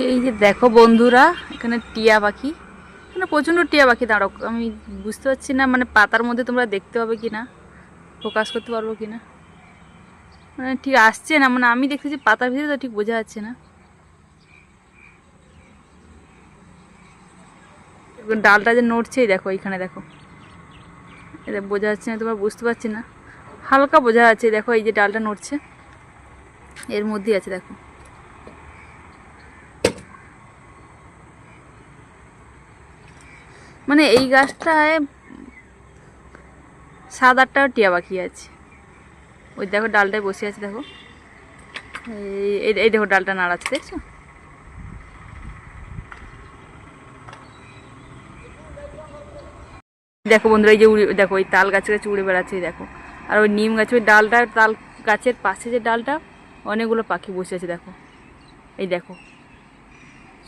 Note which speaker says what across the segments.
Speaker 1: এই যে দেখো বন্ধুরা, এখানে টিয়া পাখি। এখানে প্রচণ্ড টিয়া পাখি দাঁড়ো আমি বুঝতে পারছি না মানে পাতার মধ্যে তোমরা দেখতে পাবে কি না ফোকাস করতে পারব কি না মানে ঠিক আসছে না মানে আমি দেখতেছি পাতার ভিতরে, তো ঠিক বোঝা যাচ্ছে না। ডালটা যে নড়ছেই, দেখো এইখানে, দেখো। এটা বোঝা যাচ্ছে না, তোমরা বুঝতে পারছি না। হালকা বোঝা যাচ্ছে, দেখো এই যে ডালটা নড়ছে। এর মধ্যেই আছে, দেখো। মানে এই গাছটায় সাত আটটাও টিয়া পাখি আছে। ওই দেখো ডালটায় বসে আছে, দেখো। এই- এই এই দেখো ডালটা নাড়াচ্ছে, দেখছ? দেখো বন্ধুরা, এই যে উড়ে দেখো ওই তাল গাছে গাছে উড়ে বেড়াচ্ছে দেখো। আর ওই নিম গাছে, ওই ডালটা, তাল গাছের পাশে যে ডালটা, অনেকগুলো পাখি বসে আছে, দেখো। এই দেখো।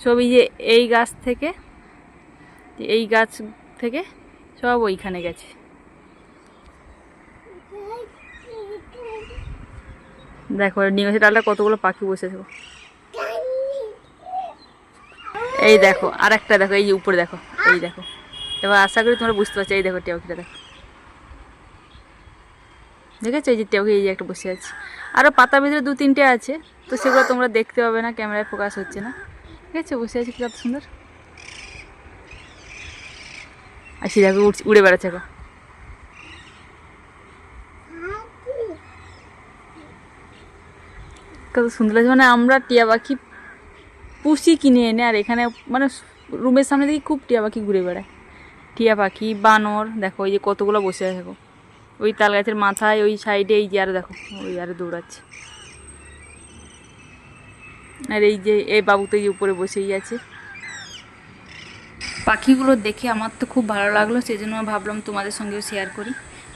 Speaker 1: সব এই যে এই গাছ থেকে এই গাছ থেকে সব ওইখানে গেছে। দেখো নিম গাছের ডালটা কতগুলো পাখি বসে দেখো এই দেখো আর একটা দেখো, এই যে উপরে দেখো, এই দেখো। এবার আশা করি তোমরা বুঝতে পারছ, এই দেখো টেউকিটা দেখো। দেখেছ এই যে টেউকি এই যে একটা বসে আছে। আরও পাতার ভিতরে দু তিনটে আছে, তো সেগুলো তোমরা দেখতে পাবে না, ক্যামেরায় ফোকাস হচ্ছে না। ঠিক আছে, বসে আছে কি সুন্দর। আর সে দেখো উড়ে বেড়াচ্ছে গো কত সুন্দর লাগছে। মানে আমরা টিয়া পাখি পুষি কিনে এনে, আর এখানে মানে রুমের সামনে দেখি খুব টিয়া পাখি ঘুরে বেড়ায়। টিয়া পাখি, বানর, দেখো ওই যে কতগুলো বসে আছে ওই তাল গাছের মাথায়, ওই সাইডে, এই যে আর দেখো, ওই আর দৌড়াচ্ছে। আর এই যে এই বাবু তো এই যে উপরে বসেই আছে। পাখিগুলো দেখে আমার তো খুব ভালো লাগল সেই জন্য ভাবলাম তোমাদের সঙ্গেও শেয়ার করি।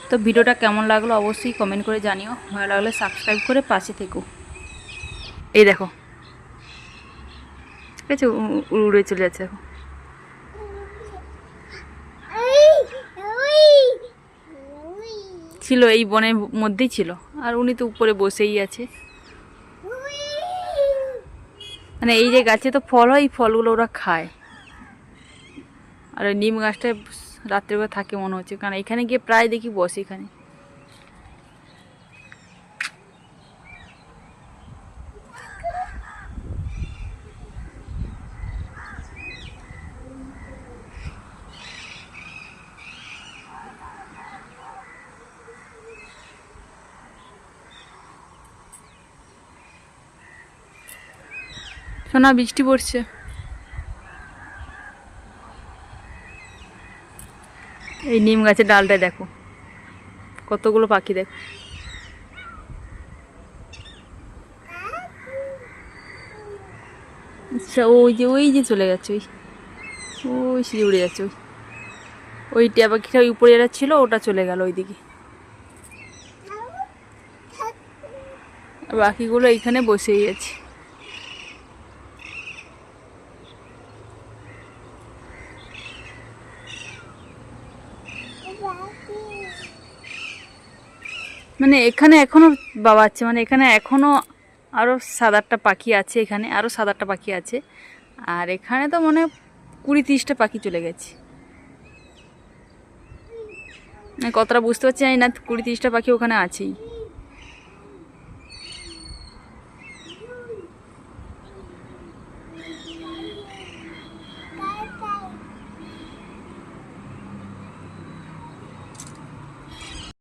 Speaker 1: তো ভিডিওটা কেমন লাগল অবশ্যই কমেন্ট করে জানিও, ভালো লাগলে সাবস্ক্রাইব করে পাশে থেকো। এই দেখো। ঠিক আছে উড়ে চলে যাচ্ছে দেখো ছিল, এই বনের মধ্যেই ছিল, আর উনি তো উপরে বসেই আছে। মানে এই যে গাছে তো ফল হয়, এই ফলগুলো ওরা খায়। আর ওই নিম গাছটায় রাত্রেবেলা থাকে মনে হচ্ছে। কারণ এখানে গিয়ে প্রায় দেখি বসে এখানে। শোনা বৃষ্টি পড়ছে। এই নিম গাছের ডালটায় দেখো। কতগুলো পাখি দেখো। আচ্ছা ওই যে ওই যে চলে গেছে ওই। ওই সে উড়ে যাচ্ছে, ওই। ওই টিয়া পাখিটা ওই উপরে যেটা ছিল ওটা চলে গেল ওইদিকে। বাকিগুলো এইখানে বসেই আছে। মানে এখানে এখনও আছে মানে এখানে এখনও আরও সাত আটটা পাখি আছে এখানে আরও সাত আটটা পাখি আছে। আর এখানে তো মনে কুড়ি তিরিশটা পাখি চলে গেছে। মানে কতটা বুঝতে পারছি না কুড়ি তিরিশটা পাখি ওখানে আছেই।